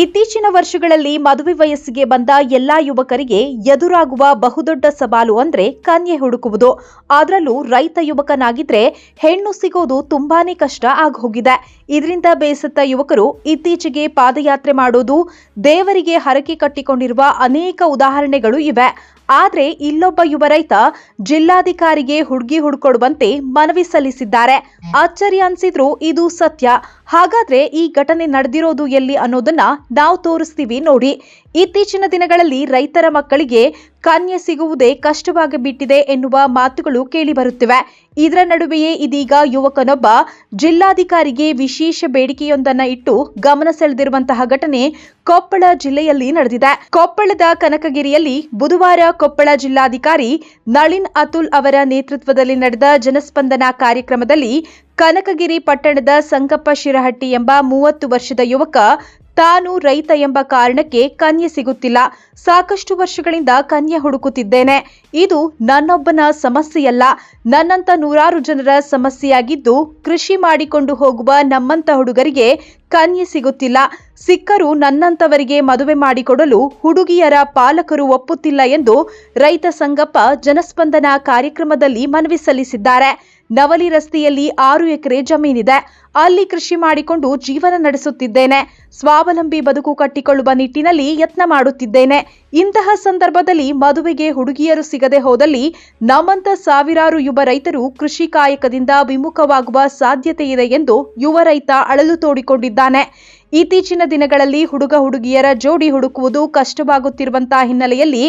ಇತ್ತೀಚಿನ ವರ್ಷಗಳಲ್ಲಿ ಮದುವೆ ವಯಸ್ಸಿಗೆ ಬಂದ ಎಲ್ಲಾ ಯುವಕರಿಗೆ ಎದುರಾಗುವ ಬಹುದೊಡ್ಡ ಸವಾಲು ಅಂದ್ರೆ ಕನ್ಯೆ ಹುಡುಕುವುದು. ಅದರಲ್ಲೂ ರೈತ ಯುವಕನಾಗಿದ್ರೆ ಹೆಣ್ಣು ಸಿಗೋದು ತುಂಬಾನೇ ಕಷ್ಟ ಆಗೋಗಿದೆ. ಇದರಿಂದ ಬೇಸತ್ತ ಯುವಕರು ಇತ್ತೀಚೆಗೆ ಪಾದಯಾತ್ರೆ ಮಾಡೋದು ದೇವರಿಗೆ ಹರಕೆ ಕಟ್ಟಿಕೊಂಡಿರುವ ಅನೇಕ ಉದಾಹರಣೆಗಳು ಇವೆ. ಆದ್ರೆ ಇಲ್ಲೊಬ್ಬ ಯುವ ರೈತ ಜಿಲ್ಲಾಧಿಕಾರಿಗೆ ಹುಡುಗಿ ಹುಡ್ಕೊಡುವಂತೆ ಮನವಿ ಸಲ್ಲಿಸಿದ್ದಾರೆ. ಆಶ್ಚರ್ಯ ಅನ್ಸಿದ್ರು ಇದು ಸತ್ಯ. ಹಾಗಾದ್ರೆ ಈ ಘಟನೆ ನಡೆದಿರೋದು ಎಲ್ಲಿ ಅನ್ನೋದನ್ನ ನಾವು ತೋರಿಸ್ತೀವಿ ನೋಡಿ. ಇತ್ತೀಚಿನ ದಿನಗಳಲ್ಲಿ ರೈತರ ಮಕ್ಕಳಿಗೆ ಕನ್ಯೆ ಸಿಗುವುದೇ ಕಷ್ಟವಾಗಿ ಬಿಟ್ಟಿದೆ ಎನ್ನುವ ಮಾತುಗಳು ಕೇಳಿಬರುತ್ತಿವೆ. ಇದರ ನಡುವೆಯೇ ಇದೀಗ ಯುವಕನೊಬ್ಬ ಜಿಲ್ಲಾಧಿಕಾರಿಗೆ ವಿಶೇಷ ಬೇಡಿಕೆಯೊಂದನ್ನ ಇಟ್ಟು ಗಮನ ಸೆಳೆದಿರುವಂತಹ ಘಟನೆ ಕೊಪ್ಪಳ ಜಿಲ್ಲೆಯಲ್ಲಿ ನಡೆದಿದೆ. ಕೊಪ್ಪಳದ ಕನಕಗಿರಿಯಲ್ಲಿ ಬುಧವಾರ ಕೊಪ್ಪಳ ಜಿಲ್ಲಾಧಿಕಾರಿ ನಳಿನ್ ಅತುಲ್ ಅವರ ನೇತೃತ್ವದಲ್ಲಿ ನಡೆದ ಜನಸ್ಪಂದನ ಕಾರ್ಯಕ್ರಮದಲ್ಲಿ ಕನಕಗಿರಿ ಪಟ್ಟಣದ ಸಂಕಪ್ಪ ಶಿರಹಟ್ಟಿ ಎಂಬ ಮೂವತ್ತು ವರ್ಷದ ಯುವಕ ತಾನು ರೈತ ಎಂಬ ಕಾರಣಕ್ಕೆ ಕನ್ಯೆ ಸಿಗುತ್ತಿಲ್ಲ. ಸಾಕಷ್ಟು ವರ್ಷಗಳಿಂದ ಕನ್ಯೆ ಹುಡುಕುತ್ತಿದ್ದೇನೆ. ಇದು ನನ್ನೊಬ್ಬನ ಸಮಸ್ಯೆಯಲ್ಲ. ನನ್ನಂತ ನೂರಾರು ಜನರ ಸಮಸ್ಯೆಯಾಗಿದ್ದು ಕೃಷಿ ಮಾಡಿಕೊಂಡು ಹೋಗುವ ನಮ್ಮಂತ ಹುಡುಗರಿಗೆ ಕನ್ಯೆ ಸಿಗುತ್ತಿಲ್ಲ. ಸಿಕ್ಕರು ನನ್ನಂತವರಿಗೆ ಮದುವೆ ಮಾಡಿಕೊಡಲು ಹುಡುಗಿಯರ ಪಾಲಕರು ಒಪ್ಪುತ್ತಿಲ್ಲ ಎಂದು ರೈತ ಸಂಗಪ್ಪ ಜನಸ್ಪಂದನ ಕಾರ್ಯಕ್ರಮದಲ್ಲಿ ಮನವಿ ಸಲ್ಲಿಸಿದ್ದಾರೆ. ನವಲಿ ರಸ್ತೆಯಲ್ಲಿ ಆರು ಎಕರೆ ಜಮೀನಿದೆ. ಅಲ್ಲಿ ಕೃಷಿ ಮಾಡಿಕೊಂಡು ಜೀವನ ನಡೆಸುತ್ತಿದ್ದೇನೆ. ಸ್ವಾವಲಂಬಿ ಬದುಕು ಕಟ್ಟಿಕೊಳ್ಳುವ ನಿಟ್ಟಿನಲ್ಲಿ ಯತ್ನ ಮಾಡುತ್ತಿದ್ದೇನೆ. ಇಂತಹ ಸಂದರ್ಭದಲ್ಲಿ ಮದುವೆಗೆ ಹುಡುಗಿಯರು ಸಿಗದೆ ಹೋದಲ್ಲಿ ನಮ್ಮಂತ ಸಾವಿರಾರು ಯುವ ರೈತರು ಕೃಷಿ ಕಾಯಕದಿಂದ ವಿಮುಖವಾಗುವ ಸಾಧ್ಯತೆ ಇದೆ ಎಂದು ಯುವ ರೈತ ಅಳಲು ತೋಡಿಕೊಂಡಿದ್ದಾನೆ. ಇತ್ತೀಚಿನ ದಿನಗಳಲ್ಲಿ ಹುಡುಗ ಹುಡುಗಿಯರ ಜೋಡಿ ಹುಡುಕುವುದು ಕಷ್ಟವಾಗುತ್ತಿರುವಂತಹ ಹಿನ್ನೆಲೆಯಲ್ಲಿ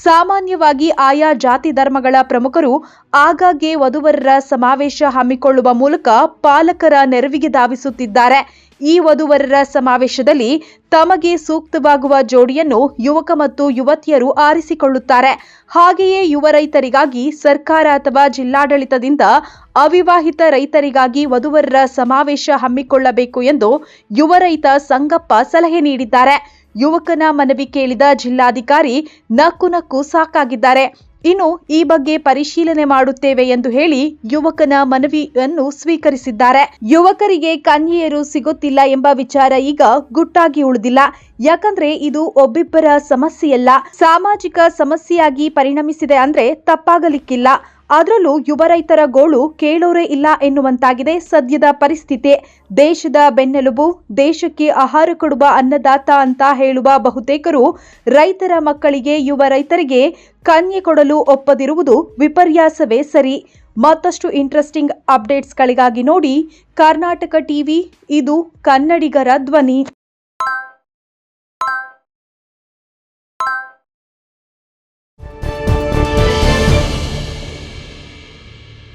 ಸಾಮಾನ್ಯವಾಗಿ ಆಯಾ ಜಾತಿ ಧರ್ಮಗಳ ಪ್ರಮುಖರು ಆಗಾಗ್ಗೆ ವಧುವರರ ಸಮಾವೇಶ ಹಮ್ಮಿಕೊಳ್ಳುವ ಮೂಲಕ ಪಾಲಕರ ನೆರವಿಗೆ ಧಾವಿಸುತ್ತಿದ್ದಾರೆ. ಈ ವಧುವರರ ಸಮಾವೇಶದಲ್ಲಿ ತಮಗೆ ಸೂಕ್ತವಾಗುವ ಜೋಡಿಯನ್ನು ಯುವಕ ಮತ್ತು ಯುವತಿಯರು ಆರಿಸಿಕೊಳ್ಳುತ್ತಾರೆ. ಹಾಗೆಯೇ ಯುವ ರೈತರಿಗಾಗಿ ಸರ್ಕಾರ ಅಥವಾ ಜಿಲ್ಲಾಡಳಿತದಿಂದ ಅವಿವಾಹಿತ ರೈತರಿಗಾಗಿ ವಧುವರರ ಸಮಾವೇಶ ಹಮ್ಮಿಕೊಳ್ಳಬೇಕು ಎಂದು ಯುವ ರೈತ ಸಂಗಪ್ಪ ಸಲಹೆ ನೀಡಿದ್ದಾರೆ. ಯುವಕನ ಮನವಿ ಕೇಳಿದ ಜಿಲ್ಲಾಧಿಕಾರಿ ನಕ್ಕು ನಕ್ಕು ಸಾಕಾಗಿದ್ದಾರೆ. ಇನ್ನು ಈ ಬಗ್ಗೆ ಪರಿಶೀಲನೆ ಮಾಡುತ್ತೇವೆ ಎಂದು ಹೇಳಿ ಯುವಕನ ಮನವಿಯನ್ನು ಸ್ವೀಕರಿಸಿದ್ದಾರೆ. ಯುವಕರಿಗೆ ಕನ್ಯೆಯರು ಸಿಗುತ್ತಿಲ್ಲ ಎಂಬ ವಿಚಾರ ಈಗ ಗುಟ್ಟಾಗಿ ಉಳಿದಿಲ್ಲ. ಯಾಕಂದ್ರೆ ಇದು ಒಬ್ಬಿಬ್ಬರ ಸಮಸ್ಯೆಯಲ್ಲ. ಸಾಮಾಜಿಕ ಸಮಸ್ಯೆಯಾಗಿ ಪರಿಣಮಿಸಿದೆ ಅಂದ್ರೆ ತಪ್ಪಾಗಲಿಕ್ಕಿಲ್ಲ. ಅದರಲ್ಲೂ ಯುವ ರೈತರ ಗೋಳು ಕೇಳೋರೇ ಇಲ್ಲ ಎನ್ನುವಂತಾಗಿದೆ ಸದ್ಯದ ಪರಿಸ್ಥಿತಿ. ದೇಶದ ಬೆನ್ನೆಲುಬು, ದೇಶಕ್ಕೆ ಆಹಾರ ಕೊಡುವ ಅನ್ನದಾತ ಅಂತ ಹೇಳುವ ಬಹುತೇಕರು ರೈತರ ಮಕ್ಕಳಿಗೆ, ಯುವ ರೈತರಿಗೆ ಕನ್ಯೆ ಕೊಡಲು ಒಪ್ಪದಿರುವುದು ವಿಪರ್ಯಾಸವೇ ಸರಿ. ಮತ್ತಷ್ಟು ಇಂಟ್ರೆಸ್ಟಿಂಗ್ ಅಪ್ಡೇಟ್ಸ್ಗಳಿಗಾಗಿ ನೋಡಿ ಕರ್ನಾಟಕ ಟಿವಿ, ಇದು ಕನ್ನಡಿಗರ ಧ್ವನಿ.